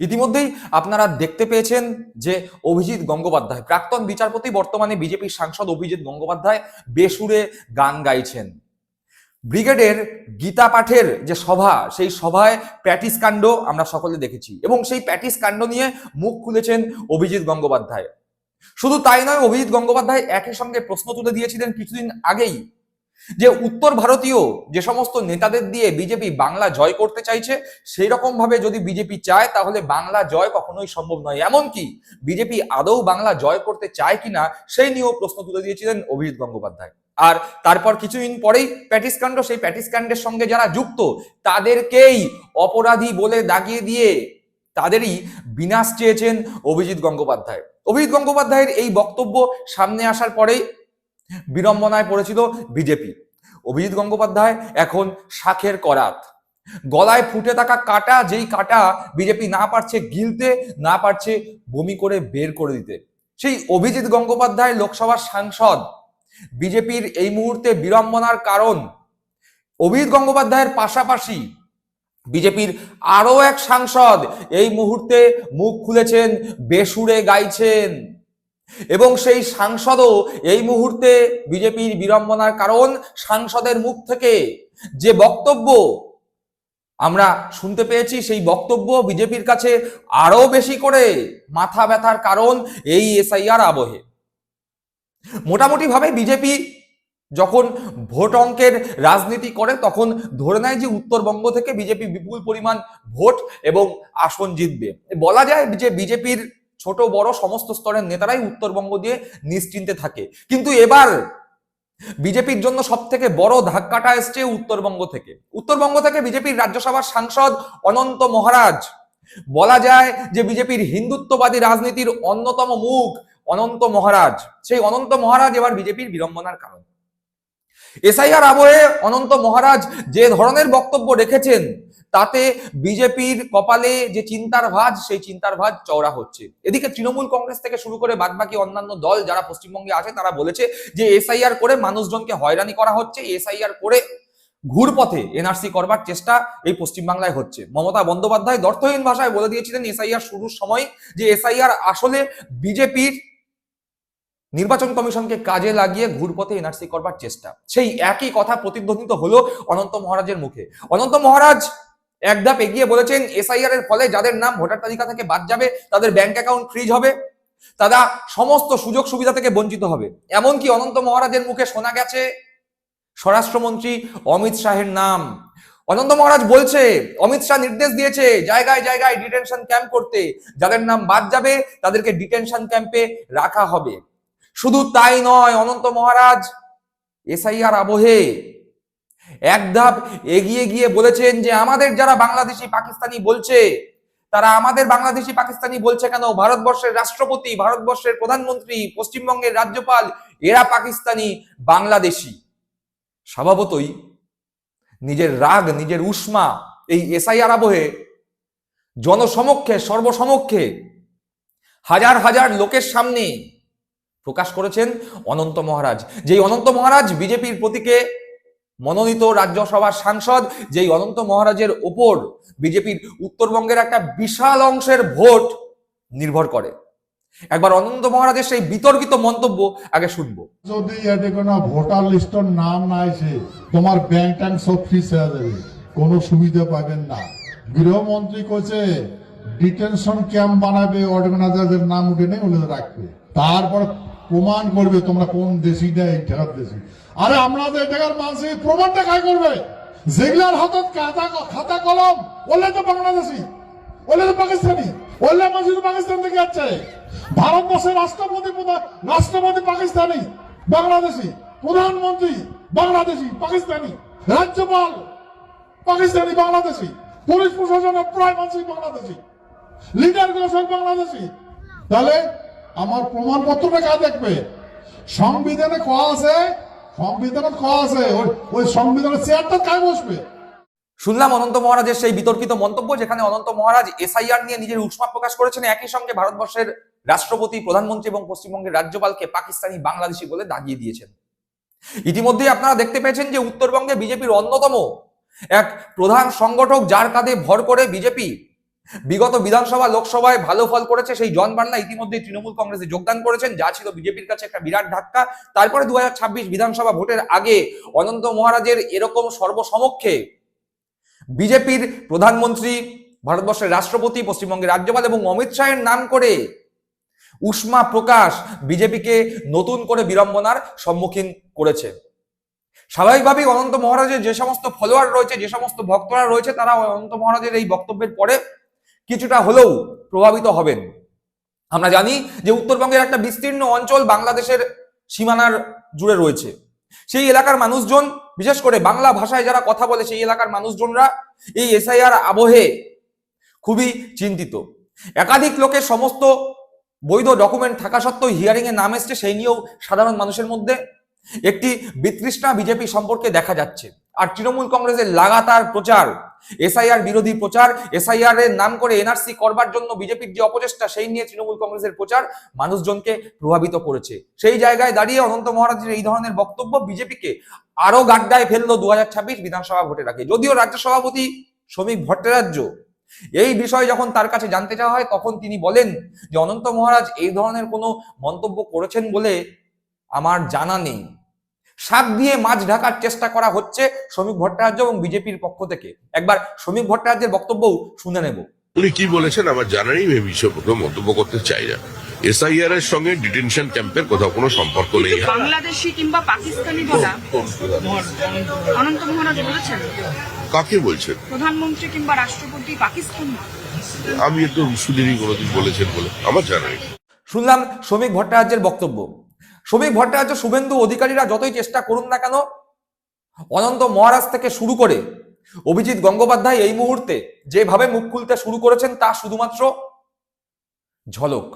ইতিমধ্যেই আপনারা দেখতে পেয়েছেন যে অভিজিৎ গঙ্গোপাধ্যায়, প্রাক্তন বিচারপতি, বর্তমানে বিজেপির সাংসদ অভিজিৎ গঙ্গোপাধ্যায় বেসুরে গান গাইছেন। ব্রিগেডের গীতা পাঠের যে সভা, সেই সভায় প্যাটিস কাণ্ড আমরা সকলে দেখেছি এবং সেই প্যাটিস কাণ্ড নিয়ে মুখ খুলেছেন অভিজিৎ গঙ্গোপাধ্যায়। শুধু তাই নয়, অভিজিৎ গঙ্গোপাধ্যায় একই সঙ্গে প্রশ্ন তুলে দিয়েছিলেন কিছুদিন আগেই যে উত্তর ভারতীয় যে সমস্ত নেতাদের দিয়ে বিজেপি বাংলা জয় করতে চাইছে সেই রকম ভাবে যদি বিজেপি চায়, তাহলে বাংলা জয় কখনোই সম্ভব নয়। এমনকি বিজেপি আদৌ বাংলা জয় করতে চায় কিনা, সেই নিয়েও প্রশ্ন তুলে দিয়েছিলেন অভিজিৎ গঙ্গোপাধ্যায়। আর তারপর কিছুদিন পরেই প্যাটিস কাণ্ড, সেই প্যাটিস কাণ্ডের সঙ্গে যারা যুক্ত, তাদেরকেই অপরাধী বলে দাগিয়ে দিয়ে তাদেরই বিনাশ চেয়েছেন অভিজিৎ গঙ্গোপাধ্যায়। অভিজিৎ গঙ্গোপাধ্যায়ের এই বক্তব্য সামনে আসার পরেই বিড়ম্বনায় পড়েছিল বিজেপি। অভিজিৎ গঙ্গোপাধ্যায় এখন শাখের করাত। গলায় ফুটে থাকা কাটা, যেই কাটা বিজেপি না পারছে গিলতে, না পারছে বমি করে বের করে দিতে। সেই অভিজিৎ গঙ্গোপাধ্যায় লোকসভার সাংসদ। বিজেপির এই মুহূর্তে বিড়ম্বনার কারণ অভিজিৎ গঙ্গোপাধ্যায়ের পাশাপাশি বিজেপির আরও এক সাংসদ। এই মুহূর্তে মুখ খুলেছেন বেসুরে গাইছেন। এবং সেই সাংসদও এই মুহূর্তে বিজেপির বিড়ম্বনার কারণ সাংসদের মুখ থেকে যে বক্তব্য আমরা শুনতে পেয়েছি, সেই বক্তব্য বিজেপির কাছে আরও বেশি করে মাথা ব্যথার কারণ এই এসআইআর আবহে। মোটামুটি ভাবে বিজেপি যখন ভোট অঙ্কের রাজনীতি করে, তখন ধরে নেয় যে উত্তরবঙ্গ থেকে বিজেপি বিপুল পরিমাণ ভোট এবং আসন জিতবে। বলা যায় যে বিজেপির ছোট, বড় সমস্ত স্তরের নেতারাই উত্তরবঙ্গ দিয়ে নিশ্চিন্তে থাকে। কিন্তু এবার বিজেপির জন্য সব থেকে বড় ধাক্কাটা এসছে উত্তরবঙ্গ থেকে। উত্তরবঙ্গ থেকে বিজেপির রাজ্যসভার সাংসদ অনন্ত মহারাজ। বলা যায় যে বিজেপির হিন্দুত্ববাদী রাজনীতির অন্যতম মুখ অনন্ত মহারাজ। সেই অনন্ত মহারাজ এবার বিজেপির বিড়ম্বনার কারণ। এসআইআর আবহে অনন্ত মহারাজ যে ধরনের বক্তব্য রেখেছেন, তাতে বিজেপির কপালে যে চিন্তার ভাঁজ, সেই চিন্তার ভাঁজ চওড়া হচ্ছে। এদিকে তৃণমূল কংগ্রেস থেকে শুরু করে বাদবাকি অন্যান্য দল যারা পশ্চিমবঙ্গে আছে, তারা বলেছে যে এসআইআর করে মানুষজনকে হয়রানি করা হচ্ছে, এসআইআর করে ঘুরপথে এনআরসি করবার চেষ্টা এই পশ্চিমবাংলায় হচ্ছে। মমতা বন্দ্যোপাধ্যায় দর্থহীন ভাষায় বলে দিয়েছিলেন, এসআইআর শুরুর সময় যে এসআইআর আসলে বিজেপির নির্বাচন কমিশনকে কাজে লাগিয়ে ঘুরপথে এনআরসি করবার চেষ্টা। সেই একই কথা প্রতিধ্বনিত হলো অনন্ত মহারাজের মুখে। অনন্ত মহারাজ এক ধাপ এগিয়ে বলেছেন, এসআইআর এর ফলে যাদের নাম ভোটার তালিকা থেকে বাদ যাবে, তাদের ব্যাংক অ্যাকাউন্ট ফ্রিজ হবে, তারা সমস্ত সুযোগ সুবিধা থেকে বঞ্চিত হবে। এমনকি অনন্ত মহারাজের মুখে শোনা গেছে, স্বরাষ্ট্রমন্ত্রী অমিত শাহের নাম। অনন্ত মহারাজ বলছে, অমিত শাহ নির্দেশ দিয়েছে, জায়গায় জায়গায় ডিটেনশন ক্যাম্প করতে। যাদের নাম বাদ যাবে, তাদেরকে ডিটেনশন ক্যাম্পে রাখা হবে। শুধু তাই নয়, অনন্ত মহারাজ, এসআইআর আবহে এক ধাপ এগিয়ে গিয়ে বলেছেন যে আমাদের যারা বাংলাদেশি, পাকিস্তানি বলছে, তারা আমাদের বাংলাদেশি, পাকিস্তানি বলছে কেন? ভারতবর্ষের রাষ্ট্রপতি, ভারতবর্ষের প্রধানমন্ত্রী, পশ্চিমবঙ্গের রাজ্যপাল, এরা পাকিস্তানি, বাংলাদেশি। স্বভাবতই নিজের রাগ, নিজের উষ্মা এই এসআইআর আবহে জনসমক্ষে, সর্বসমক্ষে হাজার হাজার লোকের সামনে প্রকাশ করেছেন অনন্ত মহারাজ। যেই অনন্ত মহারাজ বিজেপির প্রতীকে মনোনীত রাজ্যসভার সাংসদ, যেই অনন্ত মহারাজের ওপর বিজেপির উত্তরবঙ্গের একটা বিশাল অংশের ভোট নির্ভর করে। একবার অনন্ত মহারাজের সেই বিতর্কিত মন্তব্য আগে শুনব। যদি এতে কোনো ভোটার লিস্টের নাম না আসে, তোমার ব্যাংক ট্যাঙ্ক সব ফ্রিজ হয়ে যাবে। কোনো সুবিধা পাবেন না। গৃহমন্ত্রী কইছে ডিটেনশন ক্যাম্প বানাবে অর্গানাইজারদের নাম উঠে নেই রাখবে। তারপর প্রমাণ করবে তোমরা কোন দেশি এই ঠেকার দেশি। আরে আমরা আমাদের ঠেকার মানুষের প্রমাণটা খাই করবে? যেগুলার হাতত খাতা কলম, ওলে তো বাংলাদেশি, ওলে তো পাকিস্তানি, ওলে তো পাকিস্তান থেকে যাচ্ছে ভারতবর্ষের রাষ্ট্রপতি রাষ্ট্রপতি পাকিস্তানি, বাংলাদেশি, প্রধানমন্ত্রী বাংলাদেশি, পাকিস্তানি, রাজ্যপাল পাকিস্তানি, বাংলাদেশি, পুলিশ প্রশাসনের প্রায় মানুষই বাংলাদেশি, লিডারগুলো সব বাংলাদেশি। তাহলে আমার প্রমাণপত্রটা কাজ দেখবে? সংবিধানে কয়া আছে? সংবিধানে কয়া আছে? ওই সংবিধানের চেয়ারটা কায় বসবে? শুনলাম অনন্ত মহারাজের সেই বিতর্কিত মন্তব্য যেখানে অনন্ত মহারাজ এসআইআর নিয়ে নিজের উষ্মা প্রকাশ করেছেন। একই সঙ্গে ভারতবর্ষের রাষ্ট্রপতি, প্রধানমন্ত্রী এবং পশ্চিমবঙ্গের রাজ্যপালকে পাকিস্তানি বাংলাদেশি বলে দাগিয়ে দিয়েছেন। ইতিমধ্যেই আপনারা দেখতে পেয়েছেন যে উত্তরবঙ্গে বিজেপির অন্যতম এক প্রধান সংগঠক, যার কাঁধে ভর করে বিজেপি বিগত বিধানসভা, লোকসভায় ভালো ফল করেছে সেই জন বাংলা ইতিমধ্যে তৃণমূল কংগ্রেসে যোগদান করেছেন। যা ছিল বিজেপির কাছে একটা বিরাট ধাক্কা। তারপরে দু হাজার ছাব্বিশ বিধানসভা ভোটের আগে অনন্ত মহারাজের এরকম সর্বসমক্ষে বিজেপির প্রধানমন্ত্রী, ভারতবর্ষের রাষ্ট্রপতি, পশ্চিমবঙ্গের রাজ্যপাল এবং অমিত শাহের নাম করে উষ্মা প্রকাশ বিজেপিকে নতুন করে বিড়ম্বনার সম্মুখীন করেছে। স্বাভাবিকভাবেই অনন্ত মহারাজের যে সমস্ত ফলোয়ার রয়েছে, যে সমস্ত ভক্তরা রয়েছে, তারা অনন্ত মহারাজের এই বক্তব্যের পরে কিছুটা হলেও প্রভাবিত হবেন। আমরা জানি যে উত্তরবঙ্গের একটা বিস্তীর্ণ অঞ্চল বাংলাদেশের সীমানার জুড়ে রয়েছে। সেই এলাকার মানুষজন, বিশেষ করে বাংলা ভাষায় যারা কথা বলে সেই এলাকার মানুষজনরা এই এসআইআর আবহে খুবই চিন্তিত। একাধিক লোকের সমস্ত বৈধ ডকুমেন্ট থাকা সত্ত্বেও হিয়ারিং এ নাম এসছে, সেই নিয়েও সাধারণ মানুষের মধ্যে একটি বিতৃষ্ণা বিজেপি সম্পর্কে দেখা যাচ্ছে। আর তৃণমূল কংগ্রেসের লাগাতার প্রচার, এসআইআর বিরোধী প্রচার, এসআইআর এর নাম করে এনআরসি করবার জন্য বিজেপির যে অপচেষ্টা, সেই নিয়ে তৃণমূল কংগ্রেসের প্রচার মানুষজনকে প্রভাবিত করেছে। সেই জায়গায় দাঁড়িয়ে অনন্ত মহারাজের এই ধরনের বক্তব্য বিজেপিকে আরও গাড্ডায় ফেলল দু হাজার ছাব্বিশ বিধানসভা ভোটের আগে যদিও রাজ্য সভাপতি শ্রমিক ভট্টাচার্য এই বিষয়ে যখন তার কাছে জানতে চাওয়া হয়, তখন তিনি বলেন যে, অনন্ত মহারাজ এই ধরনের কোনো মন্তব্য করেছেন বলে আমার জানা নেই। শাক দিয়ে মাছ ঢাকার চেষ্টা করা হচ্ছে শ্রমিক ভট্টাচার্য এবং বিজেপির পক্ষ থেকে। একবার শ্রমিক ভট্টাচার্যের বক্তব্যও শুনে নেব। উনি কি বলেছেন আমার জানা নেই আমি বিষয়ে মন্তব্য করতে চাই না। এসআইআর এর সঙ্গে ডিটেনশন ক্যাম্পের কোথাও কোনো সম্পর্ক নেই। বাংলাদেশি কিংবা পাকিস্তানি বলা অনন্ত মহারাজ বলেছেন? কাকে বলছেন? প্রধানমন্ত্রী কিংবা রাষ্ট্রপতি পাকিস্তান আমি তো শুনিনি কোনোদিন বলেছেন বলে আমার জানা নেই। শুনলাম শ্রমিক ভট্টাচার্যের বক্তব্য। শ্রমিক ভট্টাচার্য, শুভেন্দু অধিকারীরা যতই চেষ্টা করুন না কেন, অনন্ত মহারাজ থেকে শুরু করে অভিজিৎ গঙ্গোপাধ্যায় এই মুহূর্তে যেভাবে মুখ খুলতে শুরু করেছেন, তা শুধুমাত্র ঝলক।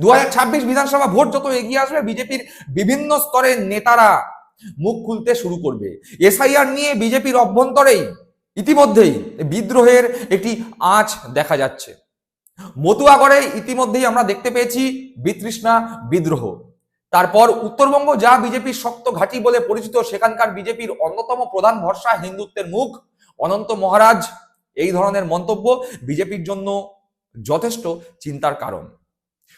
দু হাজার ছাব্বিশ বিধানসভা ভোট যত এগিয়ে আসবে, বিজেপির বিভিন্ন স্তরের নেতারা মুখ খুলতে শুরু করবে। এসআইআর নিয়ে বিজেপির অভ্যন্তরেই ইতিমধ্যেই বিদ্রোহের একটি আঁচ দেখা যাচ্ছে। মতুয়াগড়ে ইতিমধ্যেই আমরা দেখতে পেয়েছি বিতৃষ্ণা বিদ্রোহ। তারপর উত্তরবঙ্গ যা বিজেপির শক্ত ঘাঁটি বলে পরিচিত, সেখানকার বিজেপির অন্যতম প্রধান ভরসা হিন্দুত্বের মুখ। অনন্ত মহারাজ, এই ধরনের মন্তব্য বিজেপির জন্য যথেষ্ট চিন্তার কারণ।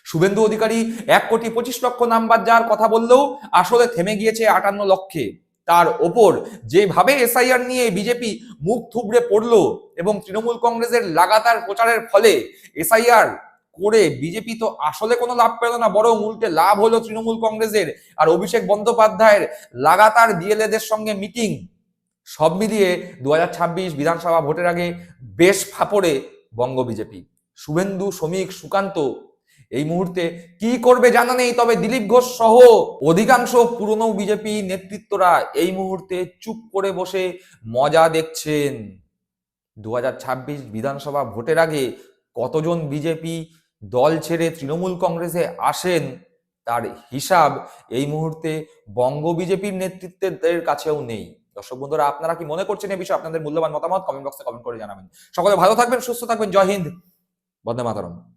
শুভেন্দু অধিকারী এক কোটি পঁচিশ লক্ষ নাম্বার যার কথা বললেও আসলে থেমে গিয়েছে আটান্ন লক্ষে। তার ওপর যেভাবে এসআইআর নিয়ে বিজেপি মুখ থুবড়ে পড়ল এবং তৃণমূল কংগ্রেসের লাগাতার প্রচারের ফলে এসআইআর করে বিজেপি তো আসলে কোনো লাভ পেল না, বরং উল্টে লাভ হলো তৃণমূল কংগ্রেসের। আর অভিষেক বন্দ্যোপাধ্যায়ের লাগাতার ডিএলএদের সঙ্গে মিটিং, সব মিলিয়ে দু হাজার ছাব্বিশ বিধানসভা ভোটের আগে বেশ ফাপড়ে বঙ্গ বিজেপি। শুভেন্দু, শ্রমিক, সুকান্ত, এই মুহূর্তে কি করবে জানা নেই, তবে দিলীপ ঘোষ সহ অধিকাংশ পুরনো বিজেপি নেতৃত্বরা এই মুহূর্তে চুপ করে বসে মজা দেখছেন। দু হাজার ছাব্বিশ বিধানসভা ভোটের আগে কতজন বিজেপি দল ছেড়ে তৃণমূল কংগ্রেসে আসেন, তার হিসাব এই মুহূর্তে বঙ্গ বিজেপির নেতৃত্বের কাছেও নেই। দর্শক বন্ধুরা, আপনারা কি মনে করছেন এই বিষয়ে আপনাদের মূল্যবান মতামত? কমেন্ট বক্সে কমেন্ট করে জানাবেন। সকলে ভালো থাকবেন, সুস্থ থাকবেন। জয় হিন্দ। বন্দে মাতরম।